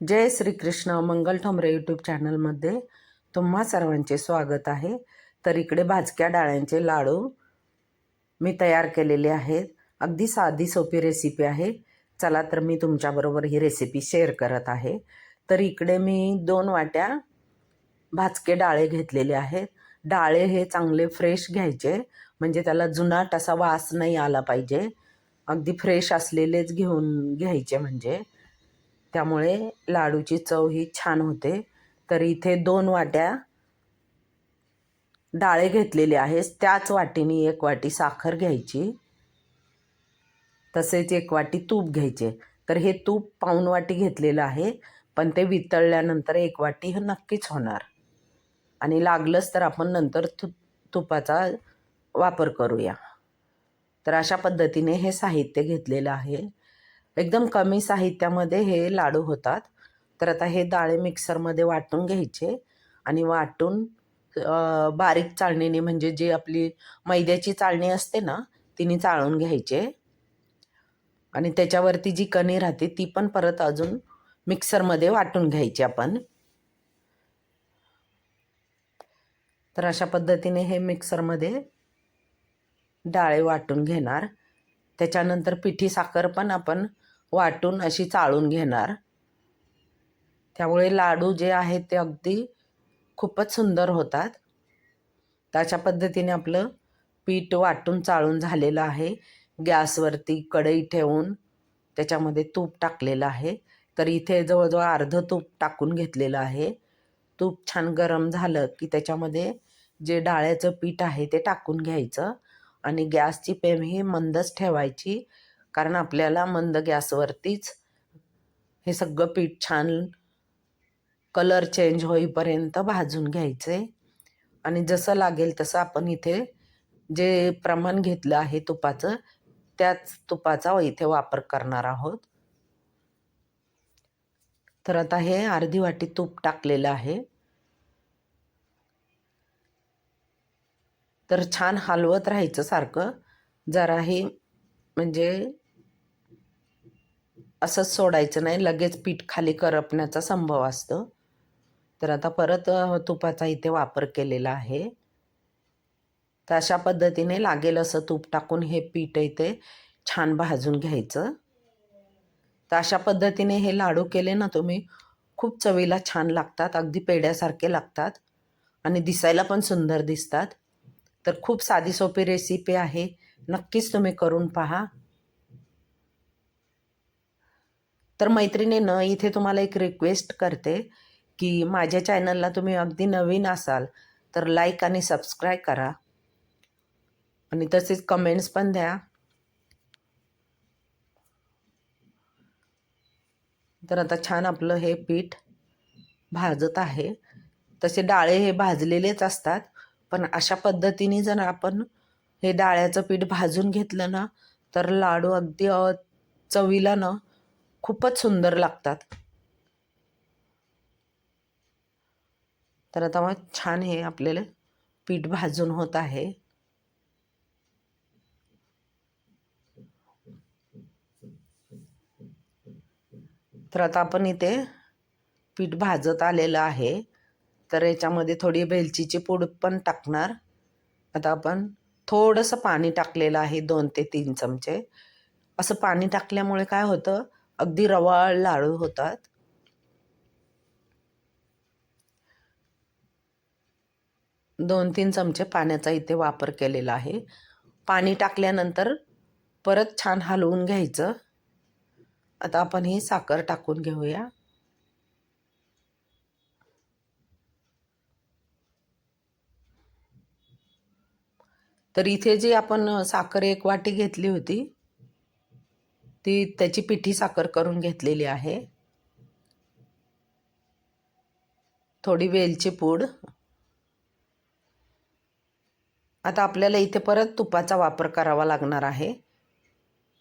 जय Shrikrishna Mangal Thombare YouTube चॅनलमध्ये तुम्हा सर्वांचे स्वागत आहे. तर इकडे भाजक्या डाळ्यांचे लाडू मी तयार केलेले आहेत. अगदी साधी सोपी रेसिपी आहे. चला तर मी तुमच्याबरोबर ही रेसिपी शेअर करत आहे. तर इकडे मी दोन वाट्या भाजके डाळे घेतलेले आहेत. डाळे हे चांगले फ्रेश घ्यायचे म्हणजे त्याला जुनाट असा वास नाही आला पाहिजे. अगदी फ्रेश असलेलेच घेऊन घ्यायचे म्हणजे. त्यामुळे लाडूची चव ही छान होते. तर इथे दोन वाट्या डाळे घेतलेले आहेत. त्याच वाटीने एक वाटी साखर घ्यायची. तसेच एक वाटी तूप घ्यायचे. तर हे तूप पाऊन वाटी घेतलेलं आहे पण ते वितळल्यानंतर एक वाटी हे नक्कीच होणार. आणि लागलंच तर आपण नंतर तु तुपाचा वापर करूया. तर अशा पद्धतीने हे साहित्य घेतलेलं आहे. एकदम कमी साहित्यामध्ये हे लाडू होतात. तर आता हे डाळे मिक्सरमध्ये वाटून घ्यायचे आणि वाटून बारीक चाळणीने म्हणजे जी आपली मैद्याची चाळणी असते ना तिने चाळून घ्यायचे. आणि त्याच्यावरती जी कणी राहते ती पण परत अजून मिक्सरमध्ये वाटून घ्यायची आपण. तर अशा पद्धतीने हे मिक्सरमध्ये डाळे वाटून घेणार. त्याच्यानंतर पिठी साखर पण आपण वाटून अशी चाळून घेणार. त्यामुळे लाडू जे आहेत ते अगदी खूपच सुंदर होतात. त्याच्या पद्धतीने आपलं पीठ वाटून चाळून झालेलं आहे. गॅसवरती कढई ठेवून त्याच्यामध्ये तूप टाकलेलं आहे. तर इथे जवळजवळ अर्धं तूप टाकून घेतलेलं आहे. तूप छान गरम झालं की त्याच्यामध्ये जे डाळ्याचं पीठ आहे ते टाकून घ्यायचं आणि गॅसची पेम ही मंदच ठेवायची. कारण आपल्याला मंद गॅसवरतीच हे सगळं पीठ छान कलर चेंज होईपर्यंत भाजून घ्यायचे. आणि जसं लागेल तसं आपण इथे जे प्रमाण घेतलं आहे तुपाचं त्याच तुपाचा इथे वापर करणार आहोत. तर आता हे अर्धी वाटी तूप टाकलेलं आहे. तर छान हलवत राहायचं सारखं. जराही म्हणजे असंच सोडायचं नाही. लगेच पीठ खाली करपण्याचा संभव असतो. तर आता परत तुपाचा इथे वापर केलेला आहे. तर अशा पद्धतीने लागेल असं तूप टाकून हे पीठ इथे छान भाजून घ्यायचं. तर अशा पद्धतीने हे लाडू केले ना तुम्ही खूप चवीला छान लागतात. अगदी पेड्यासारखे लागतात. आणि दिसायला पण सुंदर दिसतात. तर खूप साधी सोपी रेसिपी आहे. नक्कीच तुम्ही करून पहा. तर मैत्रिणीनं इथे तुम्हाला एक रिक्वेस्ट करते की माझ्या चॅनलला तुम्ही अगदी नवीन असाल तर लाईक आणि सबस्क्राईब करा. आणि तसेच कमेंट्स पण द्या. तर आता छान आपलं हे पीठ भाजत आहे. तसे डाळे हे भाजलेलेच असतात पण अशा पद्धतीने जर आपण हे डाळ्याचं पीठ भाजून घेतलं ना तर लाडू अगदी चवीला ना खूपच सुंदर लागतात. तर आता मग छान हे आपल्याला पीठ भाजून होत आहे. तर आता आपण इथे पीठ भाजत आलेलं आहे. तर याच्यामध्ये थोडी वेलचीची पूड पण टाकणार. आता आपण थोडंसं पाणी टाकलेलं आहे दोन ते तीन चमचे. असं पाणी टाकल्यामुळे काय होतं? अगदी रवाळ लाडू होतात. दोन तीन चमचे पाण्याचा इथे वापर केलेला आहे. पाणी टाकल्यानंतर परत छान हलवून घ्यायचं. आता आपण ही साखर टाकून घेऊया. तर इथे जी आपण साखर एक वाटी घेतली होती ती त्याची पिठी साखर करून घेतलेली आहे. थोडी वेलची पूड. आता आपल्याला इथे परत तुपाचा वापर करावा लागणार आहे.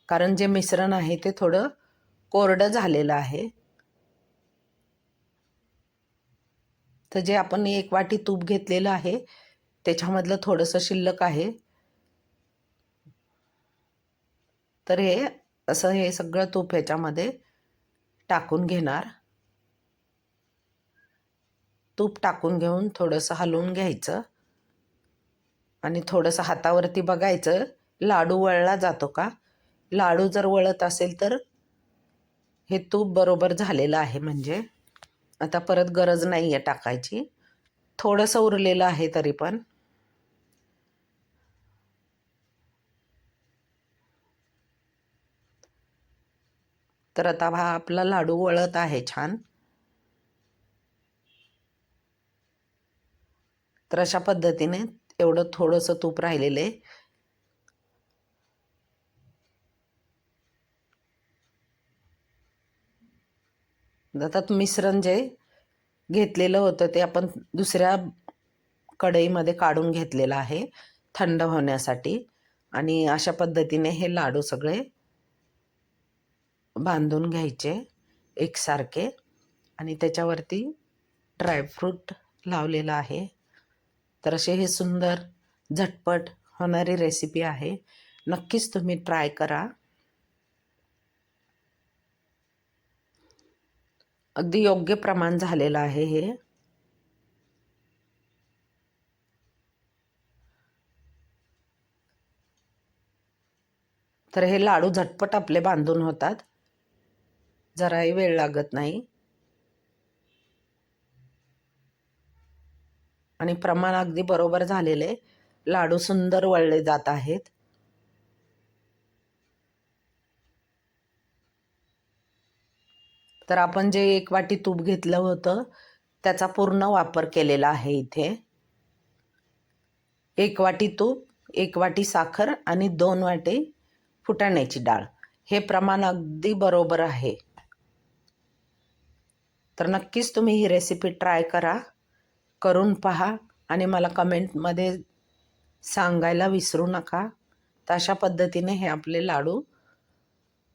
कारण जे मिश्रण आहे ते थोडं कोरडं झालेलं आहे. तर जे आपण एक वाटी तूप घेतलेलं आहे त्याच्यामधलं थोडंसं शिल्लक आहे. तर हे असं हे सगळं तूप ह्याच्यामध्ये टाकून घेणार. तूप टाकून घेऊन थोडंसं हलवून घ्यायचं. आणि थोडंसं हातावरती बघायचं लाडू वळला जातो का? लाडू जर वळत असेल तर हे तूप बरोबर झालेलं आहे म्हणजे. आता परत गरज नाही आहे टाकायची. थोडंसं उरलेलं आहे तरी पण. तर आता हा आपला लाडू वळत आहे छान. तर अशा पद्धतीने एवढं थोडंसं तूप राहिलेलं आहे. आता मिश्रण जे घेतलेलं होतं ते आपण दुसऱ्या कढईमध्ये काढून घेतलेलं आहे थंड होण्यासाठी. आणि अशा पद्धतीने हे लाडू सगळे बांधून घ्यायचे एकसारखे आणि त्याच्यावरती ड्रायफ्रूट लावलेलं आहे. तर असे हे सुंदर झटपट होणारी रेसिपी आहे. नक्कीच तुम्ही ट्राय करा. अगदी योग्य प्रमाण झालेलं आहे हे. तर हे लाडू झटपट आपले बांधून होतात. जराही वेळ लागत नाही. आणि प्रमाण अगदी बरोबर झालेले लाडू सुंदर वळले जात आहेत. तर आपण जे एक वाटी तूप घेतलं होतं त्याचा पूर्ण वापर केलेला आहे इथे. एक वाटी तूप एक वाटी साखर आणि दोन वाटी फुटाण्याची डाळ. हे प्रमाण अगदी बरोबर आहे. तर नक्कीच तुम्ही ही रेसिपी ट्राय करा करून पहा आणि मला कमेंटमध्ये सांगायला विसरू नका. तर अशा पद्धतीने हे आपले लाडू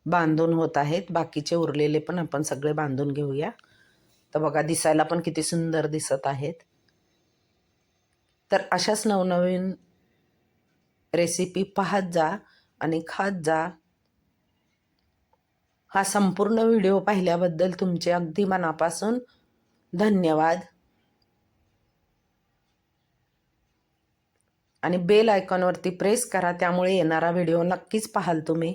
बांधून होत आहेत. बाकीचे उरलेले पण आपण सगळे बांधून घेऊया. तर बघा दिसायला पण किती सुंदर दिसत आहेत. तर अशाच नवनवीन रेसिपी पाहत जा आणि खात जा. हा संपूर्ण व्हिडिओ पाहिल्याबद्दल तुमचे अगदी मनापासून धन्यवाद. आणि बेल आयकॉनवरती प्रेस करा त्यामुळे येणारा व्हिडिओ नक्कीच पाहाल तुम्ही.